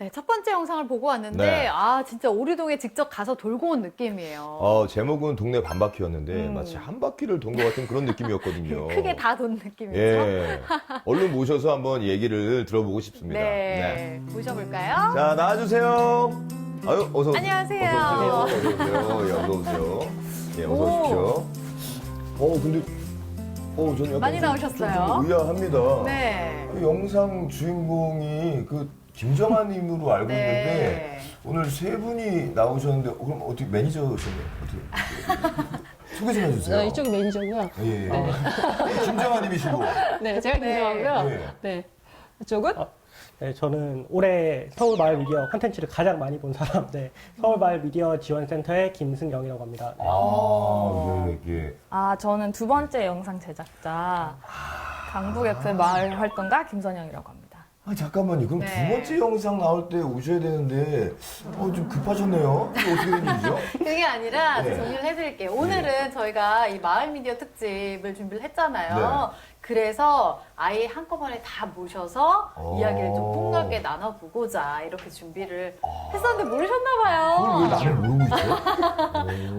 네, 첫 번째 영상을 보고 왔는데 네. 아 진짜 오리동에 직접 가서 돌고 온 느낌이에요. 어, 제목은 동네 반바퀴였는데 음. 마치 한 바퀴를 돈 것 같은 그런 느낌이었거든요. 크게 다 돈 느낌이죠. 예. 얼른 모셔서 한번 얘기를 들어보고 싶습니다. 네, 모셔볼까요? 자, 나와주세요. 아유, 어서 안녕하세요. 어서 오세요. 어서 오세요. 예, 어서 오세요. 예, 어서 오. 오십시오. 어, 근데, 어, 저는 많이 좀- 나오셨어요. 좀 의아합니다. 네. 그 영상 주인공이 그 김정아님으로 알고 있는데 네. 오늘 세 분이 나오셨는데 어, 그럼 어떻게 매니저셨네요? 어떻게 소개 좀 해주세요. 네, 이쪽이 매니저고요. 예, 예. 김정아님이시고. 네, 제가 네. 김정하고요. 네. 네. 이쪽은 네, 저는 올해 서울 마을 미디어 콘텐츠를 가장 많이 본 사람, 네, 서울 마을 미디어 지원센터의 김승영이라고 합니다. 네. 아, 예, 예. 아, 저는 두 번째 영상 제작자 강북 FM 마을 활동가 김선영이라고 합니다. 아, 잠깐만요. 그럼 네. 두 번째 영상 나올 때 오셔야 되는데, 어, 좀 급하셨네요. 어떻게 된 일이죠? 그게 아니라 네. 정리를 해드릴게요. 오늘은 저희가 이 마을 미디어 특집을 준비를 했잖아요. 그래서 아예 한꺼번에 다 모셔서 어. 이야기를 좀 폭넓게 나눠보고자 이렇게 준비를 했었는데 그걸 왜 모르셨나봐요. 나를 모르고 있죠?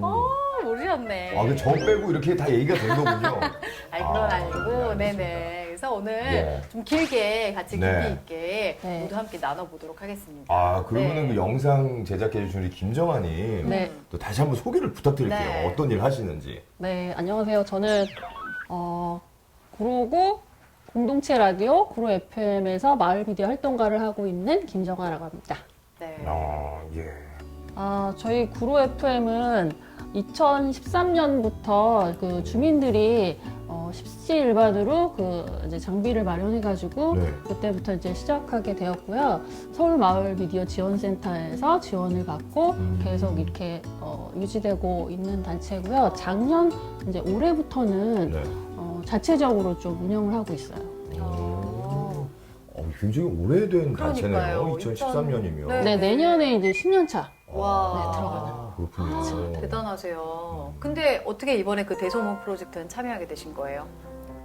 오. 어, 모르셨네. 아, 그 저 빼고 이렇게 다 얘기가 된 거군요. 아니, 그건 아, 아니고, 네, 알겠습니다. 네네. 그래서 오늘 네. 좀 길게 같이 깊이 네. 있게 네. 모두 함께 나눠보도록 하겠습니다. 아, 그러면은 네. 그 영상 제작해 주신 우리 김정아님. 네. 또 다시 한번 소개를 부탁드릴게요. 네. 어떤 일 하시는지. 네, 안녕하세요. 저는 어, 구로구 공동체 라디오 구로 FM에서 마을 미디어 활동가를 하고 있는 김정아라고 합니다. 네. 아, 예. 아, 저희 구로 FM은 2013년부터 그 주민들이 어, 십시일반으로 그 이제 장비를 마련해가지고 네. 그때부터 이제 시작하게 되었고요. 서울 마을 미디어 지원센터에서 지원을 받고 음. 계속 이렇게 어, 유지되고 있는 단체고요. 작년 이제 올해부터는 네. 어, 자체적으로 좀 운영을 하고 있어요. 어. 어, 굉장히 오래된 그러니까요. 단체네요. 2013년이면. 네. 네, 내년에 이제 10년 차. 와. 네, 들어가는. 아, 그렇군요. 대단하세요. 근데 어떻게 이번에 그 대소문 프로젝트는 참여하게 되신 거예요?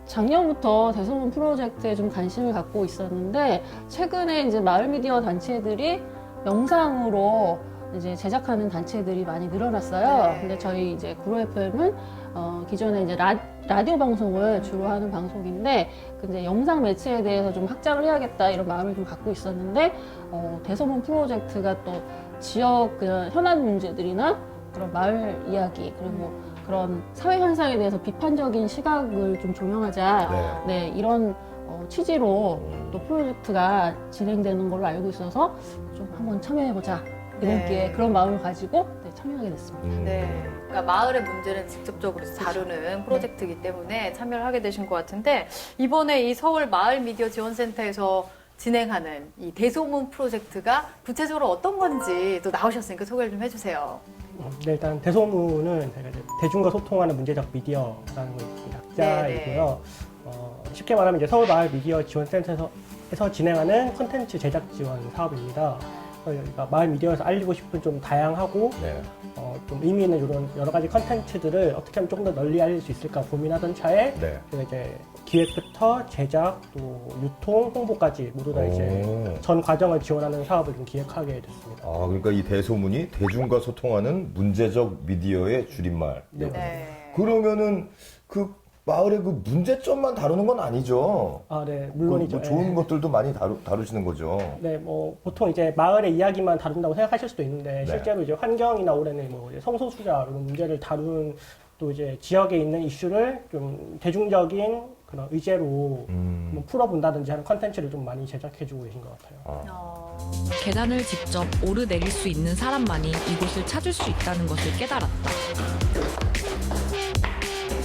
작년부터 대소문 프로젝트에 좀 관심을 갖고 있었는데 최근에 이제 마을 미디어 단체들이 영상으로 이제 제작하는 단체들이 많이 늘어났어요. 네. 근데 저희 이제 구로 FM은 어, 기존에 이제 라, 라디오 방송을 주로 하는 방송인데 그 이제 영상 매체에 대해서 좀 확장을 해야겠다 이런 마음을 좀 갖고 있었는데 어, 대소문 프로젝트가 또 지역 그런 현안 문제들이나 그런 마을 이야기 그리고 그런 사회 현상에 대해서 비판적인 시각을 좀 조명하자 네. 네, 이런 어, 취지로 음. 또 프로젝트가 진행되는 걸로 알고 있어서 좀 한번 참여해보자. 이번 네. 기회에 그런 마음을 가지고 네, 참여하게 됐습니다. 음. 네. 그러니까 마을의 문제를 직접적으로 그렇죠. 다루는 프로젝트이기 때문에 참여를 하게 되신 것 같은데 이번에 이 서울 마을 미디어 지원센터에서 진행하는 이 대소문 프로젝트가 구체적으로 어떤 건지 또 나오셨으니까 소개를 좀 해주세요. 어, 네, 일단 대소문은 저희가 이제 대중과 소통하는 문제적 미디어라는 거 약자이고요. 어, 쉽게 말하면 이제 서울마을 미디어 지원센터에서 에서 진행하는 콘텐츠 제작 지원 사업입니다. 그래서 여기가 마을 미디어에서 알리고 싶은 좀 다양하고 네. 어, 좀 의미 있는 이런 여러 가지 컨텐츠들을 어떻게 하면 조금 더 널리 알릴 수 있을까 고민하던 차에 네. 저희가 이제 기획부터 제작 또 유통 홍보까지 모두 다 이제 오. 전 과정을 지원하는 사업을 좀 기획하게 됐습니다. 아, 그러니까 이 대소문이 대중과 소통하는 문제적 미디어의 줄임말. 네. 네. 그러면은 그 마을의 그 문제점만 다루는 건 아니죠. 아, 네, 그 물론이죠. 뭐 좋은 예. 것들도 많이 다루, 다루시는 거죠. 네, 뭐 보통 이제 마을의 이야기만 다룬다고 생각하실 수도 네. 있는데 실제로 이제 환경이나 올해는 뭐 성소수자 이런 문제를 다룬 또 이제 지역에 있는 이슈를 좀 대중적인 그런 의제로 음. 한번 풀어본다든지 하는 컨텐츠를 좀 많이 제작해주고 계신 것 같아요. 아. 어, 계단을 직접 오르내릴 수 있는 사람만이 이곳을 찾을 수 있다는 것을 깨달았다.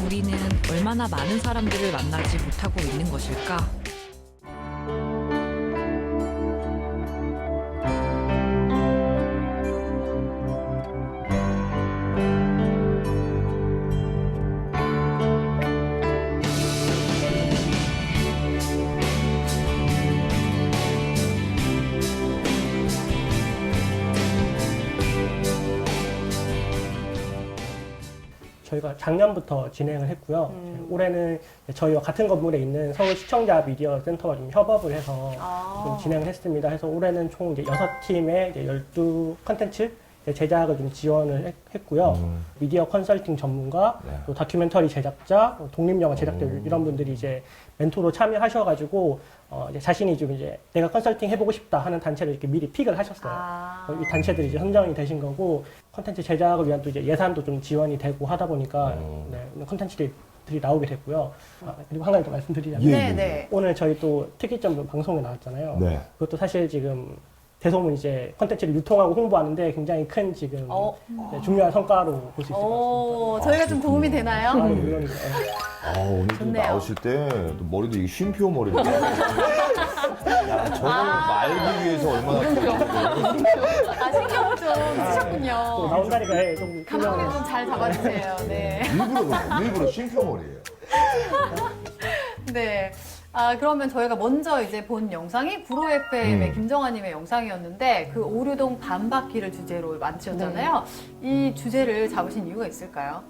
우리는 얼마나 많은 사람들을 만나지 못하고 있는 것일까? 저희가 작년부터 진행을 했고요. 음. 올해는 저희와 같은 건물에 있는 서울 시청자 미디어 센터와 좀 협업을 해서 아. 좀 진행을 했습니다. 해서 올해는 총 이제 여섯 팀의 이제 12 컨텐츠 제작을 좀 지원을 했- 했고요. 음. 미디어 컨설팅 전문가, 네. 또 다큐멘터리 제작자, 또 독립영화 제작자 음. 이런 분들이 이제 멘토로 참여하셔가지고 어, 이제 자신이 좀 이제 내가 컨설팅 해보고 싶다 하는 단체를 이렇게 미리 픽을 하셨어요. 아. 이 단체들이 이제 선정이 되신 거고 컨텐츠 제작을 위한 또 이제 예산도 좀 지원이 되고 하다 보니까 음. 네, 컨텐츠들이 나오게 됐고요. 아, 그리고 한 가지 더 말씀드리자면 예, 네, 예. 네. 오늘 저희 또 특이점 방송에 나왔잖아요. 네. 그것도 사실 지금 대소문 이제 컨텐츠를 유통하고 홍보하는데 굉장히 큰 지금 어. 네, 중요한 성과로 볼 수 있을 것 오, 저희가 좀 도움이 되나요? 같습니다. 아, 물론이죠. 네. 아, 오늘 좀 좋네요. 나오실 때또 머리도 이게 쉼표 머리로. 야, 저걸 말기 위해서 얼마나. 아, 신경 좀또 쓰셨군요. 나온다니까 예, 좀 감독님 좀 잘 잡아주세요. 네. 일부러 거, 일부러 쉼표 머리예요. 네. 아, 그러면 저희가 먼저 이제 본 영상이 구로 FM의 음. 김정아님의 영상이었는데 그 오류동 반바퀴를 주제로 만드셨잖아요. 이 주제를 잡으신 이유가 있을까요?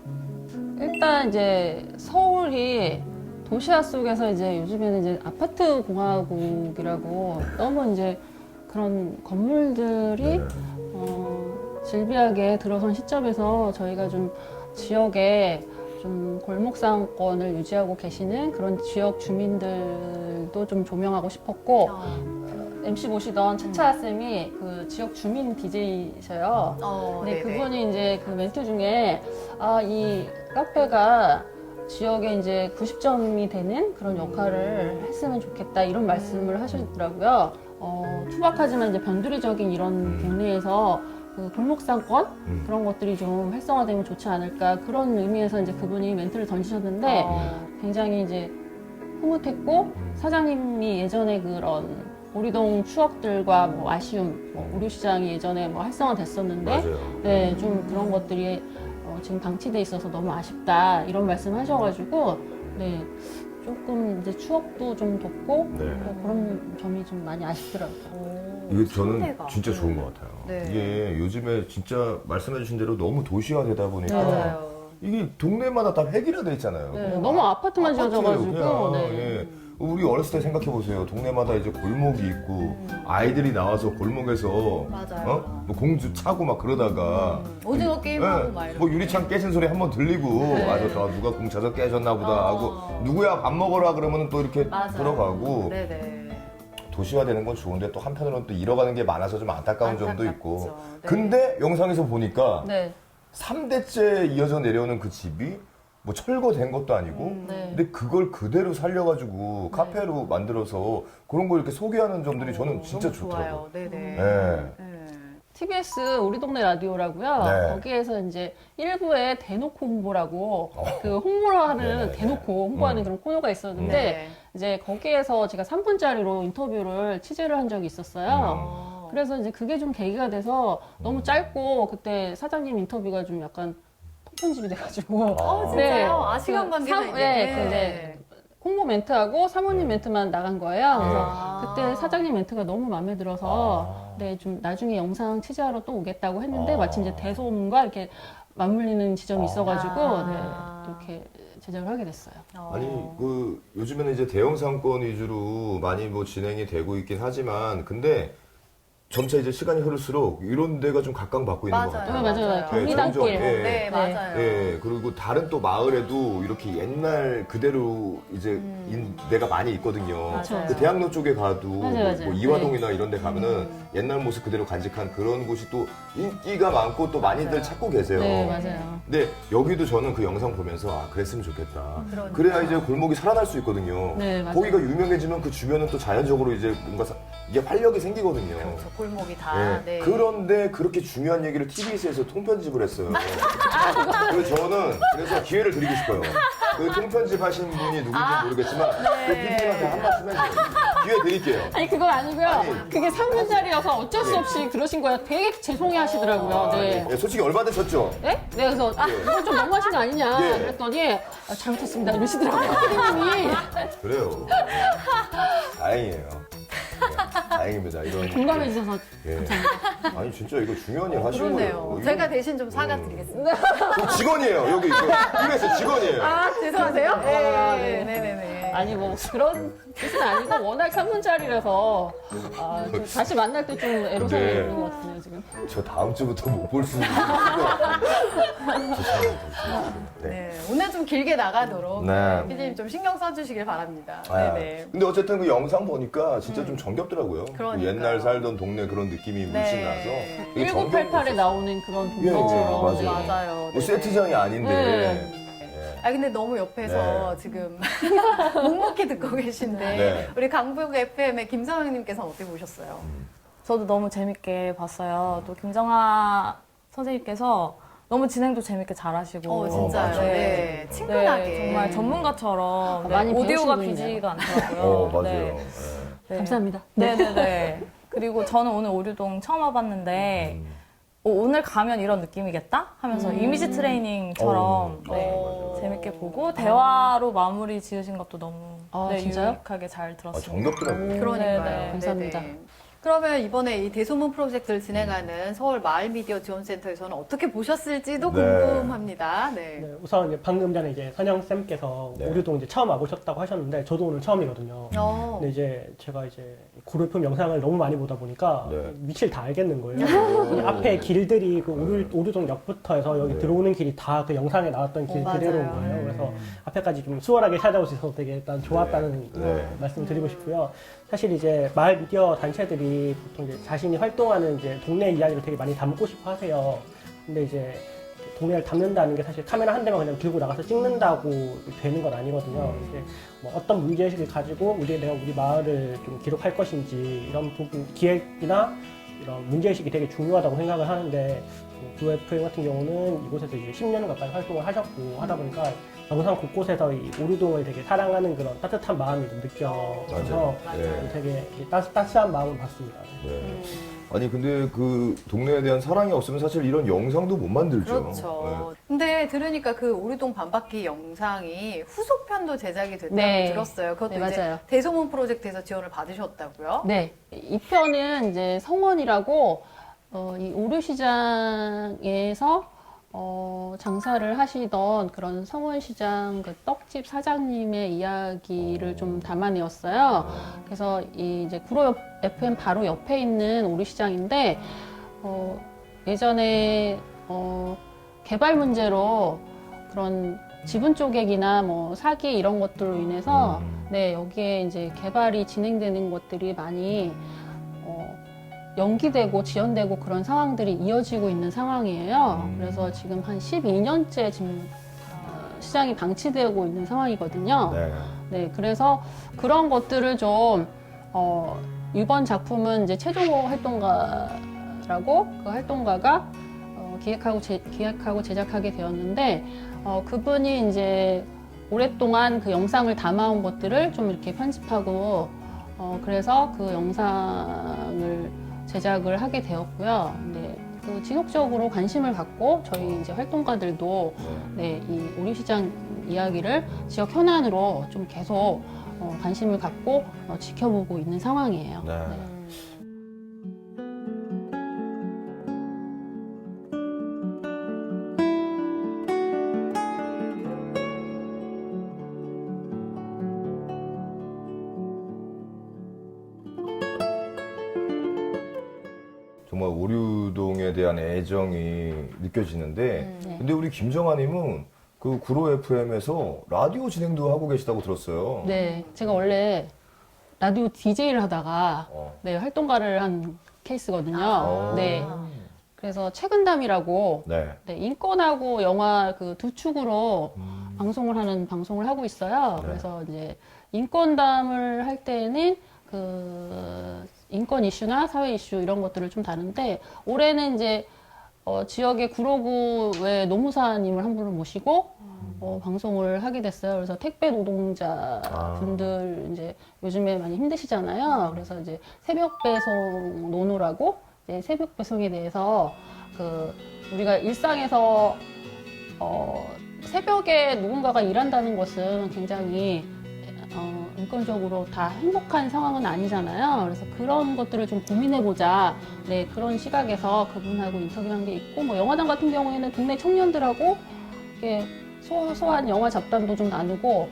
일단 이제 서울이 도시화 속에서 이제 요즘에는 이제 아파트 공화국이라고 너무 이제 그런 건물들이 네. 어, 질비하게 들어선 시점에서 저희가 좀 지역에 좀 골목상권을 유지하고 계시는 그런 지역 주민들도 좀 조명하고 싶었고 MC 모시던 차차 쌤이 그 지역 주민 DJ셔요. 어, 근데 네네. 그분이 이제 그 멘트 중에 아 이 카페가 지역에 이제 90점이 되는 그런 역할을 했으면 좋겠다 이런 말씀을 하시더라고요. 어, 투박하지만 이제 변두리적인 이런 음. 동네에서 그 골목상권 음. 그런 것들이 좀 활성화되면 좋지 않을까 그런 의미에서 이제 그분이 멘트를 던지셨는데 어, 굉장히 이제 흐뭇했고 사장님이 예전에 그런 오리동 추억들과 뭐 아쉬움, 뭐 우류시장이 예전에 뭐 활성화됐었는데 맞아요. 네, 좀 그런 것들이 어, 지금 방치돼 있어서 너무 아쉽다 이런 말씀하셔가지고 네 조금 이제 추억도 좀 돋고 네. 뭐 그런 점이 좀 많이 아쉽더라고요. 오, 이게 저는 상대가. 진짜 네. 좋은 것 같아요. 네. 이게 요즘에 진짜 말씀해주신 대로 너무 도시화되다 보니까 맞아요. 이게 동네마다 다 획일화돼 있잖아요. 네, 그냥 너무 아파트만 지어져가지고 그냥. 네. 예. 우리 어렸을 때 생각해 보세요. 동네마다 이제 골목이 있고 음. 아이들이 나와서 골목에서 맞아요. 어? 뭐 공주 차고 막 그러다가 음, 오징어 게임하고 예, 막 이렇게. 뭐 유리창 깨진 소리 한 번 들리고 네. 아, 저 누가 공 차서 깨졌나 보다 어. 하고 누구야 밥 먹으라 그러면 또 이렇게 맞아요. 들어가고 네네. 도시화되는 건 좋은데 또 한편으로는 또 잃어가는 게 많아서 좀 안타까운 점도 있고 안타깝죠. 네. 근데 영상에서 보니까 네. 삼대째 이어져 내려오는 그 집이 뭐 철거된 것도 아니고 음, 네. 근데 그걸 그대로 살려가지고 카페로 만들어서 그런 걸 이렇게 소개하는 점들이 저는 진짜 어, 너무 좋더라고요. 좋아요. 네네. 네. 네. TBS 우리 동네 라디오라고요. 네. 거기에서 이제 일부에 대놓고 홍보라고 어. 그 홍보를 하는 네네네. 대놓고 홍보하는 음. 그런 코너가 있었는데 네. 이제 거기에서 제가 3분짜리로 인터뷰를 취재를 한 적이 있었어요. 어. 그래서 이제 그게 좀 계기가 돼서 너무 짧고 그때 사장님 인터뷰가 좀 약간 통편집이 돼가지고 어, 진짜요? 네. 아, 시간 그 관계가 삼- 있네. 네, 그 이제 홍보 멘트하고 사모님 멘트만 나간 거예요. 그래서 아. 그때 사장님 멘트가 너무 마음에 들어서 아. 네, 좀 나중에 영상 취재하러 또 오겠다고 했는데 아. 마침 이제 대소문과 이렇게 맞물리는 지점이 있어가지고 아. 네, 이렇게 제작을 하게 됐어요. 어. 아니 그 요즘에는 이제 대형 상권 위주로 많이 뭐 진행이 되고 있긴 하지만 근데 점차 이제 시간이 흐를수록 이런 데가 좀 각광받고 있는 것 맞아요. 같아요. 네, 맞아요. 맞아요. 경리단길. 네, 점점, 예. 네, 네. 맞아요. 예, 그리고 다른 또 마을에도 이렇게 옛날 그대로 이제 음. 인- 데가 많이 있거든요. 맞아요. 그 대학로 쪽에 가도 맞아요, 뭐, 맞아요. 뭐 이화동이나 이런 데 가면은 음. 옛날 모습 그대로 간직한 그런 곳이 또 인기가 많고 또 많이들 맞아요. 찾고 계세요. 네, 맞아요. 근데 여기도 저는 그 영상 보면서 아, 그랬으면 좋겠다. 그러니까. 그래야 이제 골목이 살아날 수 있거든요. 네, 맞아요. 거기가 유명해지면 그 주변은 또 자연적으로 이제 뭔가 사- 이게 활력이 생기거든요. 그렇죠. 골목이 다. 예. 네. 그런데 그렇게 중요한 얘기를 TBS에서 통편집을 했어요. 그래서 저는 그래서 기회를 드리고 싶어요. 그 통편집 하신 분이 누군지 모르겠지만 그 네. PD님한테 한 말씀 해주세요. 기회 드릴게요. 아니 그건 아니고요. 아니. 그게 3분짜리여서 어쩔 수 네. 없이 그러신 거예요. 되게 죄송해 하시더라고요. 아, 네. 예, 솔직히 열받으셨죠? 네? 네, 그래서 아, 이건 좀 너무하신 거 아니냐 예. 그랬더니 아, 잘못했습니다 이러시더라고요 피디님이 그래요. 다행이에요. 다행입니다. 이런 공감해 주셔서 예. 아니 진짜 이거 중요한 일 하시는 그러네요. 거예요. 이거- 제가 대신 좀 사과드리겠습니다. 저 직원이에요. 여기 이거 이래서 직원이에요. 아, 죄송하세요? 아, 네, 네. 네, 네, 네. 아니 뭐 그런 뜻은 아니고 워낙 한문짜리라서 아, 좀 다시 만날 때 좀 애로사항이 네. 있는 것 같네요 지금. 저 다음 주부터 못 볼 수 있는. 죄송합니다. 네. 네, 오늘 좀 길게 나가도록 네. 피디님 좀 신경 써주시길 바랍니다. 아, 네, 네. 근데 어쨌든 그 영상 보니까 진짜 좀 정겹더라고요. 그 그러니까요. 옛날 살던 동네 그런 느낌이 물씬 네. 나서. 되게 정겹은 1988에 곳이었어요. 나오는 그런 예, 예, 동네처럼 맞아요. 맞아요. 뭐 네, 세트장이 아닌데. 네. 예. 아 근데 너무 옆에서 네. 지금 묵묵히 듣고 계신데 네. 우리 강북 FM의 김성영님께서는 어떻게 보셨어요? 저도 너무 재밌게 봤어요. 또 김정아 선생님께서 너무 진행도 재밌게 잘하시고. 어 진짜요. 맞아요. 네, 친근하게 네, 정말 전문가처럼 네, 많이 오디오가 배우시고 비지가 않더라고요. 어, 맞아요. 네. 예. 네. 감사합니다. 네네네. 그리고 저는 오늘 오류동 처음 와봤는데 음. 어, 오늘 가면 이런 느낌이겠다 하면서 이미지 트레이닝처럼 어, 네, 맞아요. 재밌게 보고 대화로 마무리 지으신 것도 너무 아, 네, 진짜요? 유익하게 잘 아, 들었습니다. 그러니까요. 네, 네. 감사합니다. 네, 네. 그러면 이번에 이 대소문 프로젝트를 진행하는 서울 마을 미디어 지원센터에서는 어떻게 보셨을지도 네. 궁금합니다. 네. 네, 우선 이제 방금 전에 이제 선영 쌤께서 네. 우리도 이제 처음 와보셨다고 하셨는데 저도 오늘 처음이거든요. 어. 근데 이제 제가 이제 그룹품 영상을 너무 많이 보다 보니까 네. 위치를 다 알겠는 거예요. 이 앞에 길들이 그 오류, 오류동 역부터 해서 여기 네. 들어오는 길이 다 그 영상에 나왔던 길 어, 그대로인 맞아요. 거예요. 그래서 앞에까지 좀 수월하게 찾아올 수 있어서 되게 일단 좋았다는 네. 네. 말씀 드리고 싶고요. 사실 이제 마을 미디어 단체들이 보통 이제 자신이 활동하는 이제 동네 이야기를 되게 많이 담고 싶어 하세요. 근데 이제 동네를 담는다는 게 사실 카메라 한 대만 그냥 들고 나가서 찍는다고 되는 건 아니거든요. 음. 이제 뭐 어떤 문제의식을 가지고 우리 내가 우리 마을을 좀 기록할 것인지 이런 부분 기획이나 이런 문제의식이 되게 중요하다고 생각을 하는데 UFM 같은 경우는 이곳에서 이제 10년 가까이 활동을 하셨고 하다 보니까 영상 곳곳에서 이 오류동을 되게 사랑하는 그런 따뜻한 마음이 좀 느껴져서 맞아요. 네. 되게 따스, 따스한 마음을 받습니다. 네. 음. 아니 근데 그 동네에 대한 사랑이 없으면 사실 이런 영상도 못 만들죠. 그렇죠. 근데 들으니까 그 오리동 반바퀴 영상이 후속편도 제작이 됐다고 네. 들었어요. 그것도 네, 이제 맞아요. 대소문 프로젝트에서 지원을 받으셨다고요? 네, 이 편은 이제 성원이라고 어, 이 오류시장에서 어, 장사를 하시던 그런 성원시장 그 떡집 사장님의 이야기를 좀 담아내었어요. 그래서 이 이제 구로 옆- FM 바로 옆에 있는 오류시장인데 어, 예전에 어, 개발 문제로 그런 지분 쪼개기나 뭐 사기 이런 것들로 인해서 음. 네 여기에 이제 개발이 진행되는 것들이 많이 어, 연기되고 지연되고 그런 상황들이 이어지고 있는 상황이에요. 음. 그래서 지금 한 12년째 지금 어, 시장이 방치되고 있는 상황이거든요. 네. 네, 그래서 그런 것들을 좀, 어, 이번 작품은 이제 최종호 활동가라고 그 활동가가 어, 기획하고, 제, 기획하고 제작하게 되었는데, 어, 그분이 이제 오랫동안 그 영상을 담아온 것들을 좀 이렇게 편집하고, 어, 그래서 그 영상을 제작을 하게 되었고요. 네, 그 지속적으로 관심을 갖고 저희 이제 활동가들도 네, 이 오리시장 이야기를 지역 현안으로 좀 계속 어, 관심을 갖고 어, 지켜보고 있는 상황이에요. 네. 정말 오류동에 대한 애정이 느껴지는데 음. 근데 우리 김정아님은 그 구로 FM에서 라디오 진행도 하고 계시다고 들었어요. 네, 제가 원래 라디오 DJ를 하다가 어. 네, 활동가를 한 케이스거든요. 아. 네, 그래서 최근담이라고 네. 네, 인권하고 영화 그 두 축으로 음. 방송을 하는 방송을 하고 있어요. 네. 그래서 이제 인권담을 할 때는 그 인권 이슈나 사회 이슈 이런 것들을 좀 다는데 올해는 이제 어, 지역의 구로구의 노무사님을 한 분을 모시고 어, 방송을 하게 됐어요. 그래서 택배 노동자 아. 분들 이제 요즘에 많이 힘드시잖아요. 그래서 이제 새벽 배송 노노라고 이제 새벽 배송에 대해서 그 우리가 일상에서 어, 새벽에 누군가가 일한다는 것은 굉장히 어, 인권적으로 다 행복한 상황은 아니잖아요. 그래서 그런 것들을 좀 고민해보자. 네, 그런 시각에서 그분하고 인터뷰한 게 있고, 뭐 영화당 같은 경우에는 동네 청년들하고 이렇게 소소한 영화 잡담도 좀 나누고,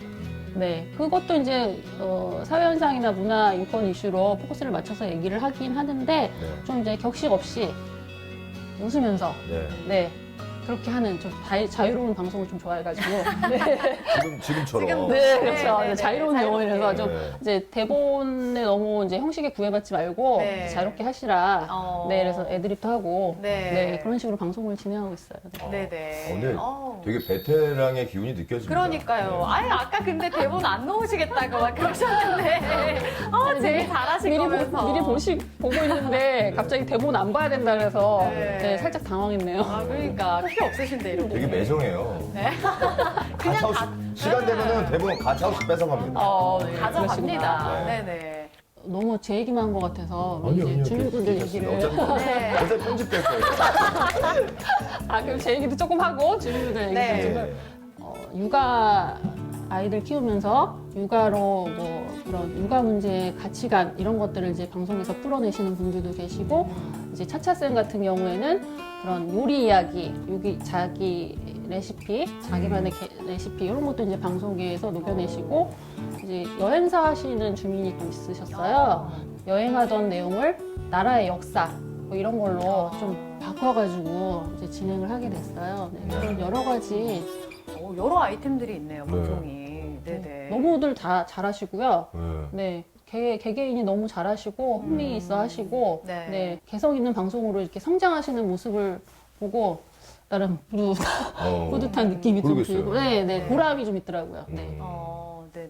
네, 그것도 이제 어, 사회 현상이나 문화 인권 이슈로 포커스를 맞춰서 얘기를 하긴 하는데 네. 좀 이제 격식 없이 웃으면서 네. 네 그렇게 하는 좀 자, 자유로운 방송을 좀 좋아해가지고 네, 지금 지금처럼. 지금 네 네, 그렇죠 네, 네, 자유로운 네, 해서 자유롭게. 좀 네. 이제 대본에 너무 이제 형식에 구애받지 말고 네. 자유롭게 하시라 어. 네 그래서 애드립도 하고 네. 네. 그런 식으로 방송을 진행하고 있어요. 네. 네네. 어, 근데 어. 되게 베테랑의 기운이 느껴집니다. 그러니까요. 네. 아예 아까 근데 대본 안 넣으시겠다고 막 그러셨는데, 어, 제일 잘하실 미리, 거면서. 보, 미리 보시, 보고 있는데 갑자기 대본 안 봐야 된다 그래서 네. 네, 살짝 당황했네요. 아, 그러니까 필요 없으신데 이렇게. 되게 매정해요. 네. 가차없이 시간 되면은 대부분 가차없이 뺏어갑니다. 어, 네, 가져갑니다. 그러시구나. 네네. 너무 제 얘기만 한 것 같아서 아니요, 이제 아니요. 주민분들. 얘기를 어차피, 네. 어차피 편집될 거예요. 아 그럼 제 얘기도 조금 하고 주민분들 얘기 네. 좀 네. 어, 육아 아이들 키우면서 육아로 뭐 그런 육아 문제 가치관 이런 것들을 이제 방송에서 풀어내시는 분들도 계시고 이제 차차쌤 같은 경우에는 그런 요리 이야기, 요기 자기 레시피, 자기만의 게- 레시피 이런 것도 이제 방송에서 녹여내시고 이제 여행사 하시는 주민이 또 있으셨어요. 여행하던 내용을 나라의 역사 뭐 이런 걸로 좀 바꿔가지고 이제 진행을 하게 됐어요. 네, 그런 여러 가지 어, 여러 아이템들이 있네요, 네. 방송이. 네네. 너무들 다 잘하시고요. 네. 네. 개, 개개인이 너무 잘하시고 흥미 있어 하시고 네. 네. 개성 있는 방송으로 이렇게 성장하시는 모습을 보고 나름 뿌듯, 어. 뿌듯한 느낌이 좀 그러겠어요. 들고 네, 네, 네. 보람이 좀 있더라고요. 네. 음. 어, 네네.